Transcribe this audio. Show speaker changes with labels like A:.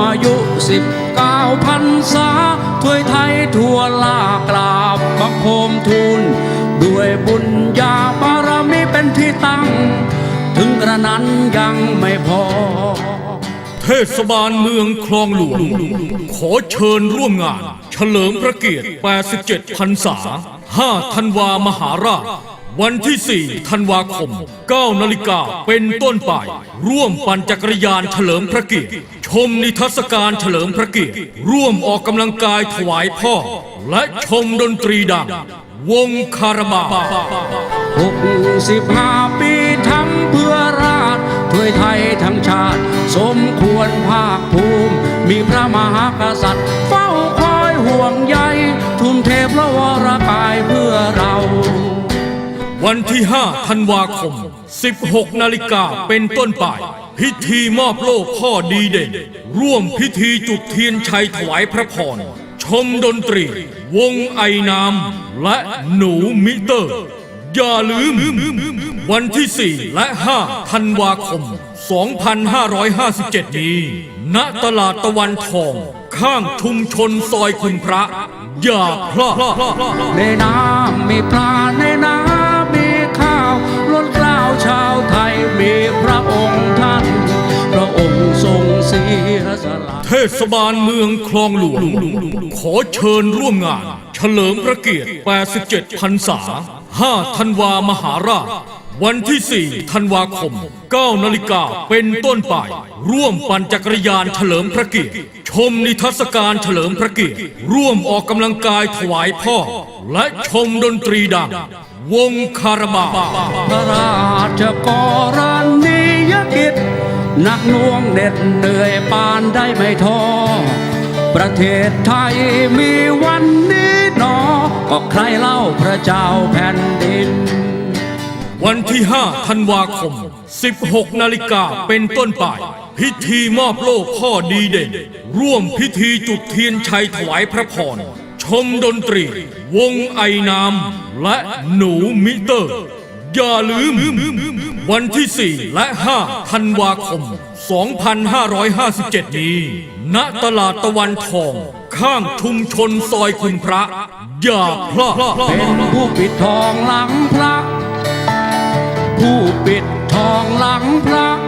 A: อายุสิบเก้าพันษาถ้วยไทยทั่วลากราบบังคมทูล ด้วยบุญญาบารมีเป็นที่ตั้ง ถึงกระนั้นยังไม่พอ
B: เทศบาลเมืองคลองหลวง ขอเชิญร่วมงาน เฉลิมพระเกียรติ 87พรรษา 5 ธันวามหาราช วันที่ 4 ธันวาคม 9 นาฬิกาเป็นต้นไป ร่วมปั่นจักรยานเฉลิมพระเกียรติ ชมนิทรรศการเฉลิมพระเกียรติ ร่วมออกกำลังกายถวายพ่อ และชมดนตรีดัง วงคาราบาว
A: หกสิบห้าปีทำเพื่อราชถ้วยไทยทั้งชาติ สมควรภาคภูมิ มีพระมหากษัตริย์ เฝ้าคอยห่วงใยทุ่มเทพระวรกายเพื่อ
B: วันที่ 5 ธันวาคม 16 นาฬิกาเป็นต้นไป พิธีมอบโล่พ่อดีเด่น ร่วมพิธีจุดเทียนชัยถวายพระพร ชมดนตรี วงไอน้ำและหนูมิเตอร์ อย่าลืม วันที่ 4 และ 5 ธันวาคม 2557 นี้ ณ ตลาดตะวันทอง ข้างชุมชนซอยคุณพระ อย่าพลาด
A: ในน้ำมีปลาใน เท
B: ศบาลเมืองคลองหลวง ขอเชิญร่วมงาน เฉลิมพระเกียรติ 87 พรรษา 5 ธันวามหาราช วันที่ 4 ธันวาคม 9 นาฬิกาเป็นต้นไป ร่วมปั่นจักรยานเฉลิมพระเกียรติ ชมนิทรรศการเฉลิมพระเกียรติ ร่วมออกกำลังกายถวายพ่อ และชมดนตรีดัง วงคาราบา
A: พระราชกรณียกิจ นักน่วงเหน็ดเหนื่อยปานได้ไม่ท้อประเทศไทยมีวันนี้หนอ ก็ใครเล่าพระเจ้าแผ่นดิน
B: วันที่ 5 ธันวาคม 16 นาฬิกาเป็นต้นไป พิธีมอบโล่พ่อดีเด่น ร่วมพิธีจุดเทียนชัยถวายพระพร ชมดนตรี วงไอน้ำและหนูมิเตอร์ อย่าลืม วันที่ 4 และ 5 ธันวาคม 2557 นี้ ณ ตลาดตะวันทอง ข้างชุมชนซอยคุณพระ อย่าพลาด
A: เป็นผู้ปิดทองหลังพระ ผู้ปิดทองหลังพระผู้ปิดทองหลังพระ